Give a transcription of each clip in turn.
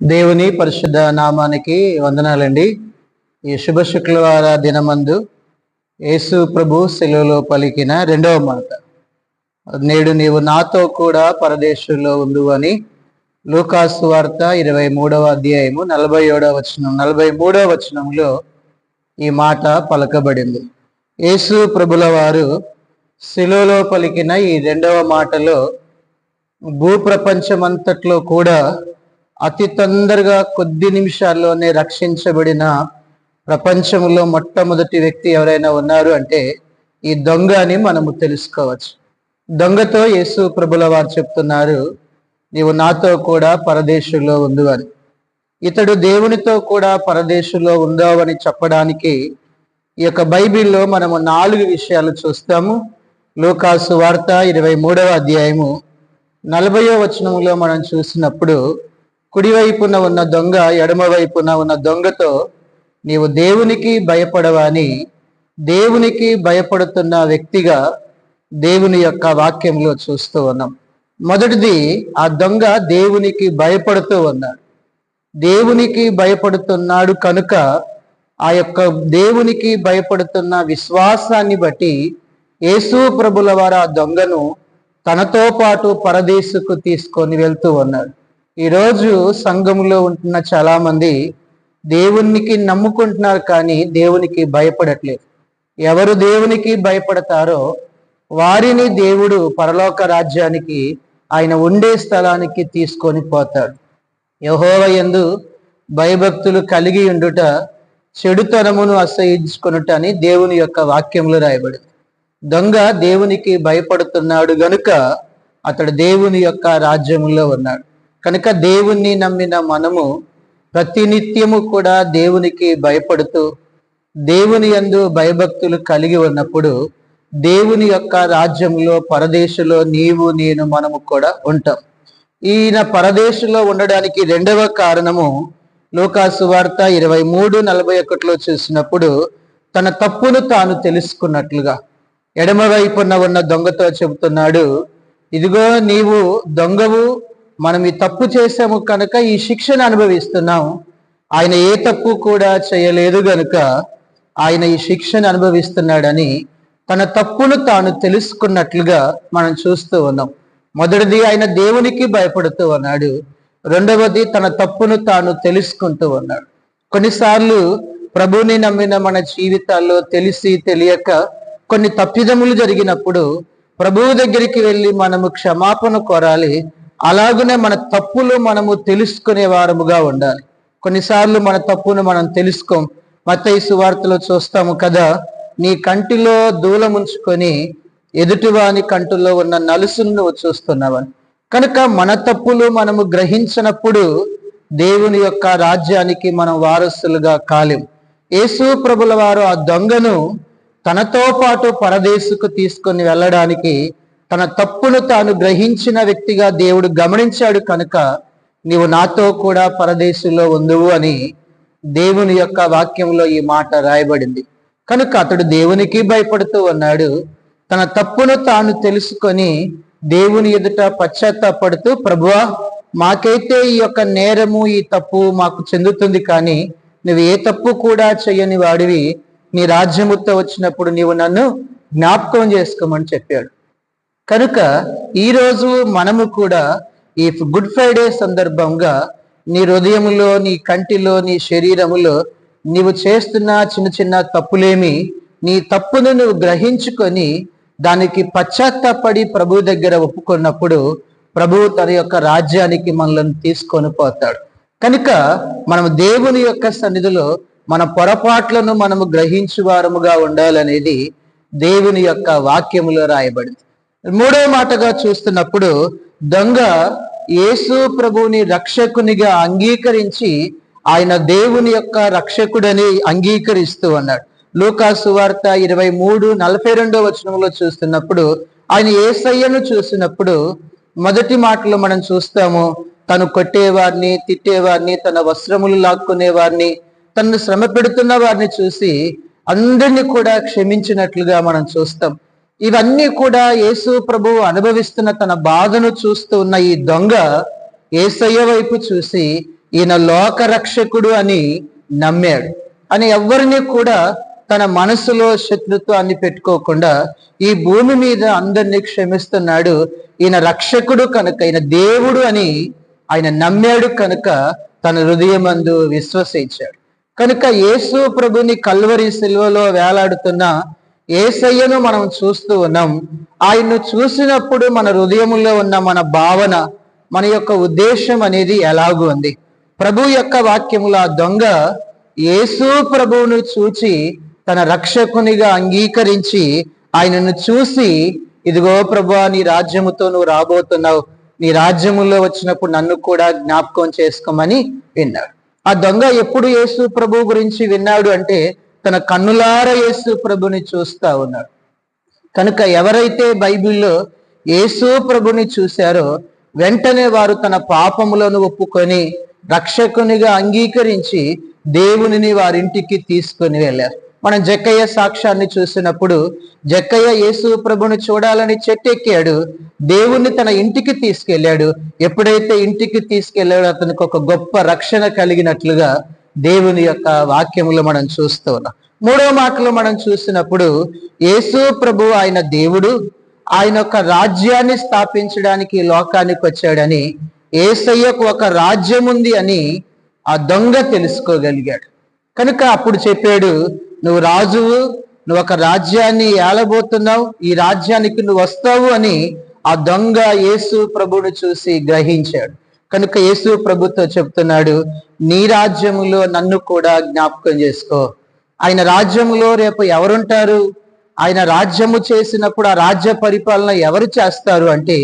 దేవుని పరిశుద్ధ నామానికి వందనాలండి. ఈ శుభ శుక్రవార దినమందు యేసు ప్రభు సెలవులో పలికిన రెండవ మాట. నేడు నీవు నాతో కూడా పరదేశంలో ఉండు అని లూకాసు వార్త ఇరవై మూడవ అధ్యాయము నలభై ఏడవ వచనం నలభై మూడవ వచనంలో ఈ మాట పలకబడింది. యేసు ప్రభుల వారు శిలువలో పలికిన ఈ రెండవ మాటలో భూప్రపంచమంతట్లో కూడా అతి తొందరగా కొద్ది నిమిషాల్లోనే రక్షించబడిన ప్రపంచంలో మొట్టమొదటి వ్యక్తి ఎవరైనా ఉన్నారు అంటే ఈ దొంగ అని మనము తెలుసుకోవచ్చు. దొంగతో యేసు ప్రభుల వారు చెప్తున్నారు నీవు నాతో కూడా పరదేశంలో ఉండు అని ఇతడు దేవునితో కూడా పరదేశంలో ఉందావని చెప్పడానికి ఈ యొక్క బైబిల్లో మనము నాలుగు విషయాలు చూస్తాము. లోకాసు వార్త ఇరవై మూడవ అధ్యాయము నలభయో వచనంలో మనం చూసినప్పుడు కుడివైపున ఉన్న దొంగ ఎడమవైపున ఉన్న దొంగతో నీవు దేవునికి భయపడవని దేవునికి భయపడుతున్న వ్యక్తిగా దేవుని యొక్క వాక్యంలో చూస్తూ ఉన్నాం. మొదటిది ఆ దొంగ దేవునికి భయపడుతూ ఉన్నాడు. దేవునికి భయపడుతున్నాడు కనుక ఆ యొక్క దేవునికి భయపడుతున్న విశ్వాసాన్ని బట్టి యేసు ప్రభుల వారు ఆ దొంగను తనతో పాటు పరదేశకు తీసుకొని వెళ్తూ ఉన్నాడు ఈరోజు సంఘంలో ఉంటున్న చాలా మంది దేవునికి నమ్ముకుంటున్నారు కానీ దేవునికి భయపడట్లేదు. ఎవరు దేవునికి భయపడతారో వారిని దేవుడు పరలోక రాజ్యానికి ఆయన ఉండే స్థలానికి తీసుకొని పోతాడు. యహోవ ఎందు భయభక్తులు కలిగి ఉండుట చెడుతనమును అసహించుకొనుట అని దేవుని యొక్క వాక్యంలో రాయబడింది. దొంగ దేవునికి భయపడుతున్నాడు గనుక అతడు దేవుని యొక్క రాజ్యములో ఉన్నాడు. కనుక దేవుణ్ణి నమ్మిన మనము ప్రతినిత్యము కూడా దేవునికి భయపడుతూ దేవుని యందు భయభక్తులు కలిగి ఉన్నప్పుడు దేవుని యొక్క రాజ్యంలో పరదేశంలో నీవు నేను మనము కూడా ఉంటాం. ఈయన పరదేశంలో ఉండడానికి రెండవ కారణము లోకాసు వార్త ఇరవై మూడు నలభై ఒకటిలో చూసినప్పుడు తన తప్పును తాను తెలుసుకున్నట్లుగా ఎడమ వైపున ఉన్న దొంగతో చెబుతున్నాడు ఇదిగో నీవు దొంగవు మనం ఈ తప్పు చేశాము కనుక ఈ శిక్షను అనుభవిస్తున్నాం. ఆయన ఏ తప్పు కూడా చేయలేదు గనుక ఆయన ఈ శిక్షను అనుభవిస్తున్నాడని తన తప్పును తాను తెలుసుకున్నట్లుగా మనం చూస్తూ ఉన్నాం. మొదటిది ఆయన దేవునికి భయపడుతూ ఉన్నాడు. రెండవది తన తప్పును తాను తెలుసుకుంటూ ఉన్నాడు. కొన్నిసార్లు ప్రభుని నమ్మిన మన జీవితాల్లో తెలిసి తెలియక కొన్ని తప్పిదములు జరిగినప్పుడు ప్రభువు దగ్గరికి వెళ్ళి మనము క్షమాపణ కోరాలి. అలాగనే మన తప్పులు మనము తెలుసుకునే వారముగా ఉండాలి. కొన్నిసార్లు మన తప్పును మనం తెలుసుకోం. మతైసు వార్తలో చూస్తాము కదా నీ కంటిలో దూలముంచుకొని ఎదుటివాని కంటిలో ఉన్న నలుసును నువ్వు చూస్తున్నావని కనుక మన తప్పులు మనము గ్రహించినప్పుడు దేవుని యొక్క రాజ్యానికి మనం వారసులుగా కాలేం. యేసు ప్రభుల వారు ఆ దొంగను తనతో పాటు పరదేశుకు తీసుకొని వెళ్ళడానికి తన తప్పును తాను గ్రహించిన వ్యక్తిగా దేవుడు గమనించాడు కనుక నీవు నాతో కూడా పరదేశంలో ఉందువు అని దేవుని యొక్క వాక్యంలో ఈ మాట రాయబడింది. కనుక అతడు దేవునికి భయపడుతూ ఉన్నాడు. తన తప్పును తాను తెలుసుకొని దేవుని ఎదుట పశ్చాత్తాపడుతూ ప్రభువా మాకైతే ఈ యొక్క నేరము ఈ తప్పు మాకు చెందుతుంది కానీ నువ్వు ఏ తప్పు కూడా చేయని వాడివి. నీ రాజ్యముతో వచ్చినప్పుడు నీవు నన్ను జ్ఞాపకం చేసుకోమని చెప్పాడు. కనుక ఈరోజు మనము కూడా ఈ గుడ్ ఫ్రైడే సందర్భంగా నీ హృదయములో నీ కంటిలో నీ శరీరములో నీవు చేస్తున్న చిన్న చిన్న తప్పులేమి నీ తప్పును నువ్వు గ్రహించుకొని దానికి పశ్చాత్తాపడి ప్రభు దగ్గర ఒప్పుకున్నప్పుడు ప్రభు తన యొక్క రాజ్యానికి మనల్ని తీసుకొని పోతాడు. కనుక మనం దేవుని యొక్క సన్నిధిలో మన పొరపాట్లను మనము గ్రహించు వారముగా ఉండాలనేది దేవుని యొక్క వాక్యములో రాయబడింది. మూడో మాటగా చూస్తున్నప్పుడు దొంగ యేసు ప్రభుని రక్షకునిగా అంగీకరించి ఆయన దేవుని యొక్క రక్షకుడని అంగీకరిస్తూ అన్నాడు లూకా వార్త ఇరవై మూడు నలభై రెండో వచనంలో చూస్తున్నప్పుడు ఆయన ఏసయ్యను చూసినప్పుడు మొదటి మాటలో మనం చూస్తాము తను కొట్టేవారిని తిట్టేవారిని తన వస్త్రములు లాక్కునేవారిని తను శ్రమ పెడుతున్న వారిని చూసి అందరినీ కూడా క్షమించినట్లుగా మనం చూస్తాం. ఇవన్నీ కూడా యేసు ప్రభు అనుభవిస్తున్న తన బాధను చూస్తూ ఉన్న ఈ దొంగ ఏసయ్య వైపు చూసి ఈయన లోక రక్షకుడు అని నమ్మాడు. అని ఎవరిని కూడా తన మనసులో శత్రుత్వాన్ని పెట్టుకోకుండా ఈ భూమి మీద అందరినీ క్షమిస్తున్నాడు. ఈయన రక్షకుడు కనుక ఈయన దేవుడు అని ఆయన నమ్మాడు కనుక తన హృదయమందు విశ్వసించాడు. కనుక యేసు ప్రభుని కల్వరి సిల్వలో వేలాడుతున్న ఏసయ్యను మనం చూస్తూ ఉన్నాం. ఆయన్ను చూసినప్పుడు మన హృదయములో ఉన్న మన భావన మన యొక్క ఉద్దేశం అనేది ఎలాగూ ఉంది. ప్రభు యొక్క వాక్యముల దొంగ యేసు ప్రభువును చూచి తన రక్షకునిగా అంగీకరించి ఆయనను చూసి ఇదిగో ప్రభు నీ రాజ్యముతో నువ్వు రాబోతున్నావు. నీ రాజ్యములో వచ్చినప్పుడు నన్ను కూడా జ్ఞాపకం చేసుకోమని విన్నాడు. ఆ దొంగ ఎప్పుడు యేసు ప్రభు గురించి విన్నాడు అంటే తన కన్నులార యేసు ప్రభుని చూస్తా ఉన్నాడు. కనుక ఎవరైతే బైబిల్లో యేసు ప్రభుని చూశారో వెంటనే వారు తన పాపములను ఒప్పుకొని రక్షకునిగా అంగీకరించి దేవునిని వారింటికి తీసుకొని వెళ్ళారు. మనం జక్కయ్య సాక్ష్యాన్ని చూసినప్పుడు జక్కయ్య యేసు ప్రభుని చూడాలని చెట్టెక్కాడు. దేవుణ్ణి తన ఇంటికి తీసుకెళ్ళాడు. ఎప్పుడైతే ఇంటికి తీసుకెళ్ళాడో అతనికి ఒక గొప్ప రక్షణ కలిగినట్లుగా దేవుని యొక్క వాక్యములు మనం చూస్తూ ఉన్నాం. మూడో మాటలు మనం చూసినప్పుడు యేసు ప్రభు ఆయన దేవుడు ఆయన యొక్క రాజ్యాన్ని స్థాపించడానికి లోకానికి వచ్చాడని ఏసయ్యకు ఒక రాజ్యం ఉంది అని ఆ దొంగ తెలుసుకోగలిగాడు. కనుక అప్పుడు చెప్పాడు నువ్వు రాజువు నువ్వు ఒక రాజ్యాన్ని ఏలబోతున్నావు ఈ రాజ్యానికి నువ్వు వస్తావు అని ఆ దొంగ యేసు ప్రభుని చూసి గ్రహించాడు. కనుక యేసు ప్రభుతో చెప్తున్నాడు నీ రాజ్యములో నన్ను కూడా జ్ఞాపకం చేసుకో. ఆయన రాజ్యములో రేపు ఎవరుంటారు? ఆయన రాజ్యము చేసినప్పుడు ఆ రాజ్య పరిపాలన ఎవరు చేస్తారు అంటే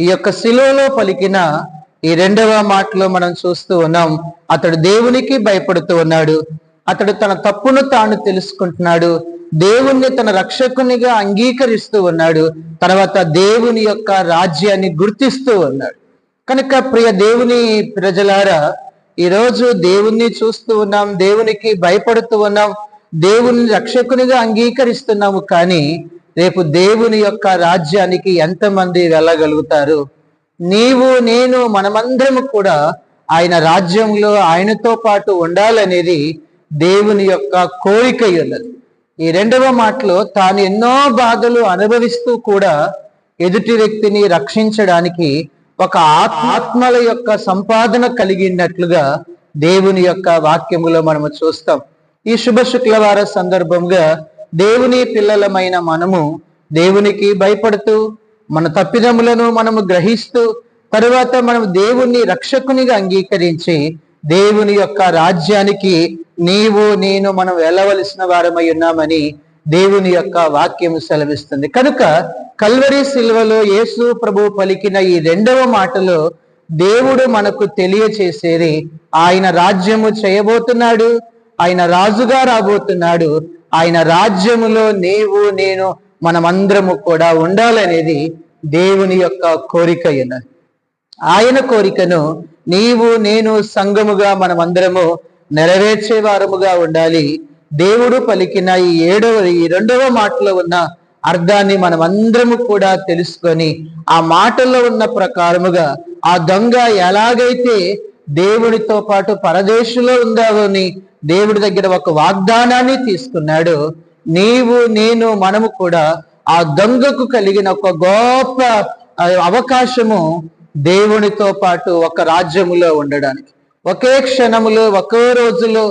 ఈ యొక్క శిలువలో పలికిన ఈ రెండవ మాటలో మనం చూస్తూ ఉన్నాం అతడు దేవునికి భయపడుతూ ఉన్నాడు. అతడు తన తప్పును తాను తెలుసుకుంటున్నాడు. దేవుణ్ణి తన రక్షకునిగా అంగీకరిస్తూ ఉన్నాడు. తర్వాత దేవుని యొక్క రాజ్యాన్ని గుర్తిస్తూ ఉన్నాడు. కనుక ప్రియ దేవుని ప్రజలారా ఈరోజు దేవుణ్ణి చూస్తూ ఉన్నాం దేవునికి భయపడుతూ ఉన్నాం దేవుని రక్షకునిగా అంగీకరిస్తున్నాము. కానీ రేపు దేవుని యొక్క రాజ్యానికి ఎంతమంది వెళ్ళగలుగుతారు? నీవు నేను మనమందరం కూడా ఆయన రాజ్యంలో ఆయనతో పాటు ఉండాలనేది దేవుని యొక్క కోరిక ఉన్నది. ఈ రెండవ మాటలో తాను ఎన్నో బాధలు అనుభవిస్తూ కూడా ఎదుటి వ్యక్తిని రక్షించడానికి ఒక ఆత్మల యొక్క సంపాదన కలిగినట్లుగా దేవుని యొక్క వాక్యములో మనము చూస్తాం. ఈ శుభ శుక్రవార సందర్భంగా దేవుని పిల్లలమైన మనము దేవునికి భయపడుతూ మన తప్పిదములను మనము గ్రహిస్తూ తరువాత మనం దేవుణ్ణి రక్షకునిగా అంగీకరించి దేవుని యొక్క రాజ్యానికి నీవు నేను మనం వెళ్ళవలసిన వారమై ఉన్నామని దేవుని యొక్క వాక్యం సెలవిస్తుంది. కనుక కల్వరి శిల్వలో యేసు ప్రభు పలికిన ఈ రెండవ మాటలో దేవుడు మనకు తెలియచేసేది ఆయన రాజ్యము చేయబోతున్నాడు ఆయన రాజుగా రాబోతున్నాడు ఆయన రాజ్యములో నీవు నేను మనమందరము కూడా ఉండాలనేది దేవుని యొక్క కోరిక ఆయన కోరికను నీవు నేను సంఘముగా మనమందరము నెరవేర్చే వారముగా ఉండాలి. దేవుడు పలికిన ఈ ఏడవ ఈ రెండవ మాటలో ఉన్న అర్థాన్ని మనం అందరము కూడా తెలుసుకొని ఆ మాటల్లో ఉన్న ప్రకారముగా ఆ దొంగ ఎలాగైతే దేవునితో పాటు పరదేశంలో ఉందావని దేవుడి దగ్గర ఒక వాగ్దానాన్ని తీసుకున్నాడు నీవు నేను మనము కూడా ఆ దొంగకు కలిగిన ఒక గొప్ప అవకాశము దేవునితో పాటు ఒక రాజ్యములో ఉండడానికి. ఒకే క్షణములో ఒకే రోజులో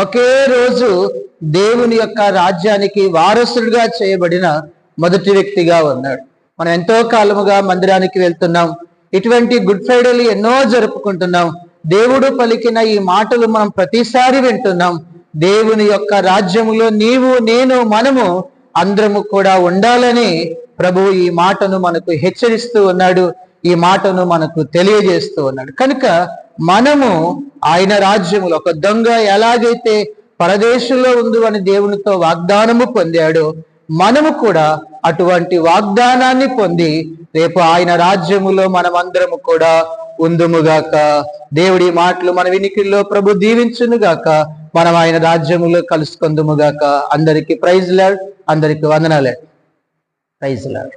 ఒకే రోజు దేవుని యొక్క రాజ్యానికి వారసుడిగా చేయబడిన మొదటి వ్యక్తిగా ఉన్నాడు. మనం ఎంతో కాలముగా మందిరానికి వెళ్తున్నాం. ఇటువంటి గుడ్ ఫ్రైడేలు ఎన్నో జరుపుకుంటున్నాం. దేవుడు పలికిన ఈ మాటలు మనం ప్రతిసారి వింటున్నాం. దేవుని యొక్క రాజ్యములో నీవు నేను మనము అందరము కూడా ఉండాలని ప్రభు ఈ మాటను మనకు హెచ్చరిస్తూ ఉన్నాడు ఈ మాటను మనకు తెలియజేస్తూ ఉన్నాడు. కనుక మనము ఆయన రాజ్యములో ఒక దొంగ ఎలాగైతే పరదేశంలో ఉంది అని దేవునితో వాగ్దానము పొందాడో మనము కూడా అటువంటి వాగ్దానాన్ని పొంది రేపు ఆయన రాజ్యములో మనమందరము కూడా ఉందుముగాక దేవుడి మాటలు మన వినికిల్లో ప్రభు దీవించునుగాక మనం ఆయన రాజ్యములో కలుసుకుందుముగాక అందరికి ప్రైజ్ లాడ్ అందరికి వందనాలే. Praise lord